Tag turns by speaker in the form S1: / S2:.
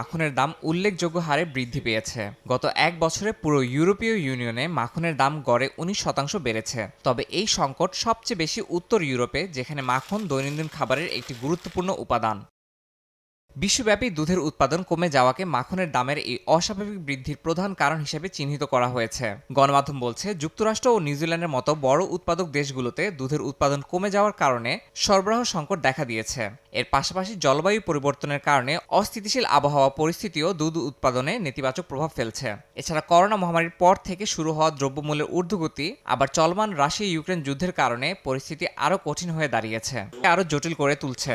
S1: মাখনের দাম উল্লেখযোগ্য হারে বৃদ্ধি পেয়েছে। গত এক বছরে পুরো ইউরোপীয় ইউনিয়নে মাখনের দাম গড়ে উনিশ শতাংশ বেড়েছে। তবে এই সংকট সবচেয়ে বেশি উত্তর ইউরোপে, যেখানে মাখন দৈনন্দিন খাবারের একটি গুরুত্বপূর্ণ উপাদান। বিশ্বব্যাপী দুধের উৎপাদন কমে যাওয়াকে মাখনের দামের এই অস্বাভাবিক বৃদ্ধির প্রধান কারণ হিসেবে চিহ্নিত করা হয়েছে। গণমাধ্যম বলছে, যুক্তরাষ্ট্র ও নিউজিল্যান্ডের মতো বড় উৎপাদক দেশগুলোতে দুধের উৎপাদন কমে যাওয়ার কারণে সরবরাহ সংকট দেখা দিয়েছে। এর পাশাপাশি জলবায়ু পরিবর্তনের কারণে অস্থিতিশীল আবহাওয়া পরিস্থিতিও দুধ উৎপাদনে নেতিবাচক প্রভাব ফেলছে। এছাড়া করোনা মহামারীর পর থেকে শুরু হওয়া দ্রব্যমূল্যের ঊর্ধ্বগতি, আবার চলমান রাশিয়া ইউক্রেন যুদ্ধের কারণে পরিস্থিতি আরও কঠিন হয়ে দাঁড়িয়েছে। আরও জটিল করে তুলছে।